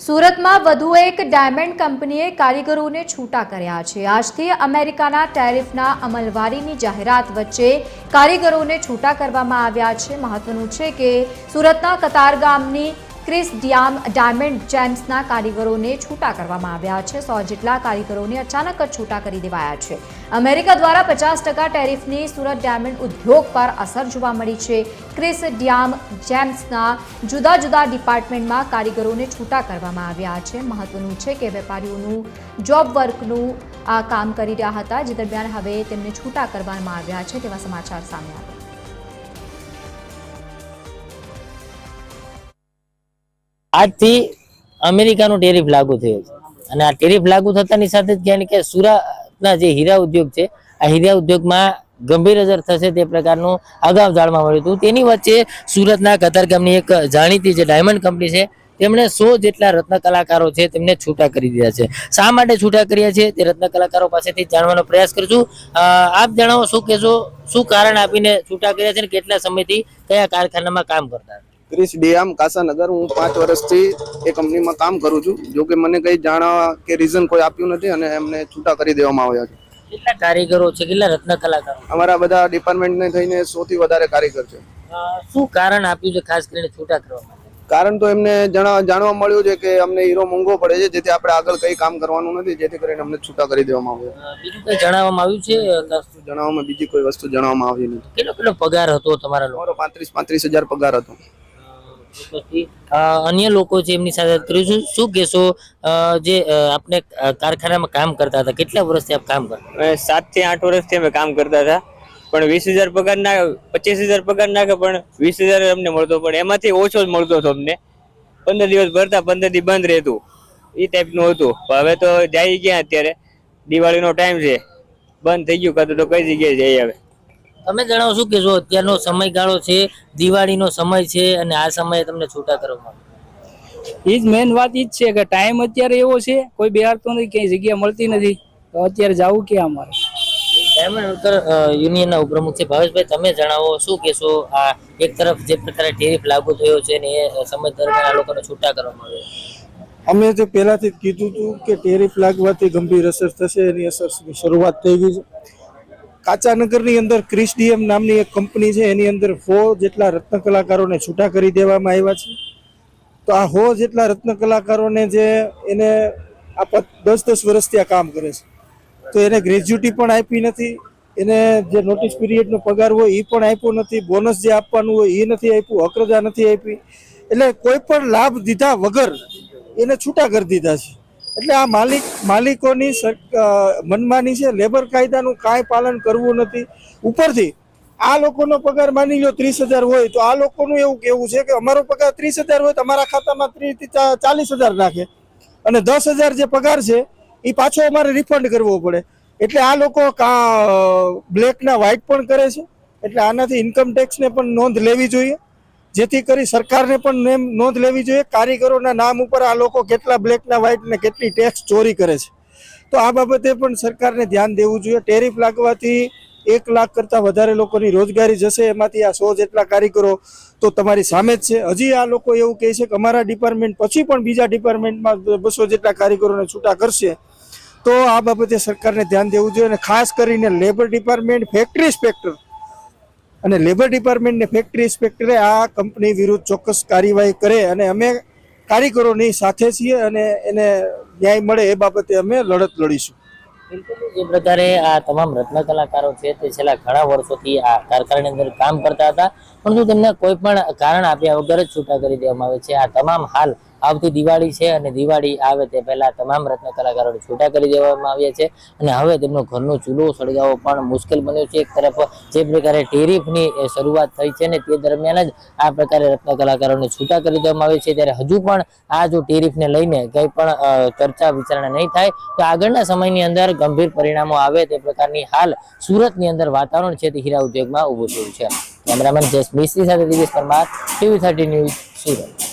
સુરતમાં વધુ એક ડાયમંડ કંપનીએ કારીગરોને છૂટા કર્યા છે. આજથી અમેરિકાના ટેરિફના અમલવારીની જાહેરાત વચ્ચે કારીગરોને છૂટા કરવામાં આવ્યા છે. મહત્વનું છે કે સુરતના કતારગામની ક્રિસ ડિયામ ડાયમંડ જેમ્સના કારીગરોને છૂટા કરવામાં આવ્યા છે. સો જેટલા કારીગરોને અચાનક જ છૂટા કરી દેવાયા છે. અમેરિકા દ્વારા પચાસ ટકા ટેરિફની સુરત ડાયમંડ ઉદ્યોગ પર અસર જોવા મળી છે. ક્રિસ ડિયામ જેમ્સના જુદા જુદા ડિપાર્ટમેન્ટમાં કારીગરોને છૂટા કરવામાં આવ્યા છે. મહત્વનું છે કે વેપારીઓનું જોબ વર્કનું, આ કામ કરી રહ્યા હતા. જે દરમિયાન હવે તેમને છૂટા કરવામાં આવ્યા છે તેવા સમાચાર સામે આવ્યા. આજથી અમેરિકાનો ટેરિફ લાગુ થયો છે. અને આ ટેરિફ લાગુ થતાની સાથે જ ક્યાંય કે સુરતના જે હીરા ઉદ્યોગ છે, આ હીરા ઉદ્યોગમાં ગંભીર અસર થશે તે પ્રકારનું અગાઉ જાણવા મળ્યું હતું. તેની વચ્ચે સુરતના કતારગામની એક જાણીતી જે ડાયમંડ કંપની છે, તેમણે સો જેટલા રત્ન કલાકારો છે તેમને છૂટા કરી દીધા છે. શા માટે છૂટા કર્યા છે તે રત્ન કલાકારો પાસેથી જાણવાનો પ્રયાસ કરશું. આપ જણાવો, શું કહેશો? શું કારણ આપીને છૂટા કર્યા છે અને કેટલા સમયથી કયા કારખાનામાં કામ કરતા હતા? ક્રિસ ડીએમ કાસાનગર હું પાંચ વર્ષથી એ કંપનીમાં કામ કરું છું. જો કે મને કંઈ જાણવા કે રીઝન કોઈ આપ્યું નથી અને એમને છૂટા કરી દેવામાં આવ્યા છે. કેટલા કારીગરો છે? કેટલા રત્ન કલાકારો? અમારા બધા ડિપાર્ટમેન્ટને થઈને સૌથી વધારે કારીગર છે. શું કારણ આપ્યું છે ખાસ કરીને છૂટા કરવા કારણ તો એમને જાણવા મળ્યું છે કે અમને હીરો મોંઘો પડે છે જેથી આપણે આગળ કંઈ કામ કરવાનું નથી જેથી કરીને અમને છૂટા કરી દેવામાં આવ્યા. બીજું કઈ જણાવવામાં આવ્યું છે? જણાવવામાં બીજી કોઈ વસ્તુ જણાવવામાં આવી નથી. કેટલો કેટલો પગાર હતો તમારા પાંત્રીસ પાંત્રીસ હજાર પગાર હતો. અન્ય લોકો છે એમની સાથે ત્રીજું શું કહેશો જે આપણે કારખાનામાં કામ કરતા હતા? કેટલા વર્ષથી આપ કામ કરતા સાતથી આઠ વર્ષથી અમે કામ કરતા હતા. પણ વીસ હજાર પગાર ના, પચીસ હજાર પગાર નાખે પણ વીસ હજાર અમને મળતો, પણ એમાંથી ઓછો જ મળતો હતો અમને. પંદર દિવસ ભરતા, પંદર દિવસ બંધ રહેતું. એ ટાઈપનું હતું. હવે તો જાય ગયા અત્યારે? દિવાળીનો ટાઈમ છે. બંધ થઈ ગયું, કાં તો કઈ જગ્યાએ જઈએ હવે તમે જણાવશો કે જો અત્યારનો સમયગાળો છે દિવાળીનો સમય છે અને આ સમયે તમને છૂટા કરવામાં આવે. એ જ મેન વાત એ જ છે કે ટાઈમ અત્યારે એવો છે કોઈ બિહારતો નથી ક્યાંય જગ્યા મળતી નથી તો અત્યારે જવું ક્યાં અમારે? યુનિયનના ઉપપ્રમુખ છે ભાવેશભાઈ તમે જણાવો શું કહેશો? આ એક તરફ જે પ્રકારે ટેરિફ લાગુ થયો છે ને એ સમય દરમિયાન આ લોકોને છૂટા કરવામાં આવે અમે જે પહેલાથી જ કીધું હતું કે ટેરિફ લાગવાથી ગંભીર અસર થશે એની અસર શરૂઆત થઈ ગઈ છે. કાચાનગરની અંદર ક્રિસ ડીએમ નામની એક કંપની છે, એની અંદર હો જેટલા રત્ન કલાકારોને છૂટા કરી દેવામાં આવ્યા છે. તો આ હો જેટલા રત્ન કલાકારોને જે એને આ દસ દસ વર્ષથી આ કામ કરે છે. તો એને ગ્રેજ્યુટી પણ આપી નથી, એને જે નોટિસ પીરિયડનો પગાર હોય એ પણ આપ્યો નથી બોનસ જે આપવાનું હોય એ નથી આપ્યું અક્રજા નથી આપી. એટલે કોઈ પણ લાભ દીધા વગર એને છૂટા કરી દીધા છે. એટલે આ માલિક, માલિકોની મનમાની છે, લેબર કાયદાનું કાંઈ પાલન કરવું નથી. ઉપરથી, આ લોકોનો પગાર માની લો ત્રીસ હજાર હોય તો આ લોકોનું એવું કેવું છે કે અમારો પગાર ત્રીસ હજાર હોય તો અમારા ખાતામાં ત્રીસ ચાલીસ હજાર નાખે. અને દસ હજાર જે પગાર છે એ પાછો અમારે રિફંડ કરવો પડે. એટલે આ લોકો બ્લેકના વ્હાઇટ પણ કરે છે. એટલે આનાથી ઇન્કમ ટેક્સને પણ નોંધ લેવી જોઈએ. જેથી કરી સરકારને પણ નોંધ લેવી જોઈએ. કારીગરોના નામ ઉપર આ લોકો કેટલા બ્લેકના વ્હાઇટ ને કેટલી ટેક્સ ચોરી કરે છે. તો આ બાબતે પણ સરકારને ધ્યાન દેવું જોઈએ. ટેરિફ લાગવાથી એક લાખ કરતાં વધારે લોકોની રોજગારી જશે. એમાંથી આ સો જેટલા કારીગરો તો તમારી સામે જ છે. હજી આ લોકો એવું કહે છે કે અમારા ડિપાર્ટમેન્ટ પછી પણ બીજા ડિપાર્ટમેન્ટમાં બસો જેટલા કારીગરોને છૂટા કરશે. તો આ બાબતે સરકારને ધ્યાન દેવું જોઈએ અને ખાસ કરીને લેબર ડિપાર્ટમેન્ટ, ફેક્ટરી ઇન્સ્પેક્ટર અને લેબર ડિપાર્ટમેન્ટને ફેક્ટરી ઇન્સ્પેક્ટરે આ કંપની વિરુદ્ધ ચોક્કસ કાર્યવાહી કરે અને અમે કારીગરોની સાથે છીએ અને એને ન્યાય મળે એ બાબતે અમે લડત લડીશું. જે. પ્રકારે આ તમામ રત્ન કલાકારો છે તે છેલ્લા ઘણા વર્ષોથી આ કારખાનાની અંદર કામ કરતા હતા, પરંતુ તેમને કોઈ પણ કારણ આપ્યા વગર જ છૂટા કરી દેવામાં આવે છે. આ તમામ હાલ આવતી દિવાળી છે અને દિવાળી આવે તે પહેલા તમામ રત્ન કલાકારોને છૂટા કરી દેવામાં આવ્યા છે. અને હવે તેમનો ઘરનો ચૂલો સળગાવવો પણ મુશ્કેલ બન્યો છે. એક તરફ જે પ્રકારે ટેરિફની શરૂઆત થઈ છે ને તે દરમિયાન જ આ પ્રકારે રત્ન કલાકારોને છૂટા કરી દેવામાં આવે છે. ત્યારે હજુ પણ આ જો ટેરિફને લઈને કંઈ પણ ચર્ચા વિચારણા નહીં થાય, તો આગળના સમયની અંદર ગંભીર પરિણામો આવે તે પ્રકારની હાલ સુરતની અંદર વાતાવરણ છે તે હીરા ઉદ્યોગમાં ઊભું થયું છે. કેમેરામેન જસ મિસ્ત્રી સાથે Divesh Parmar, TV thirty news Surat.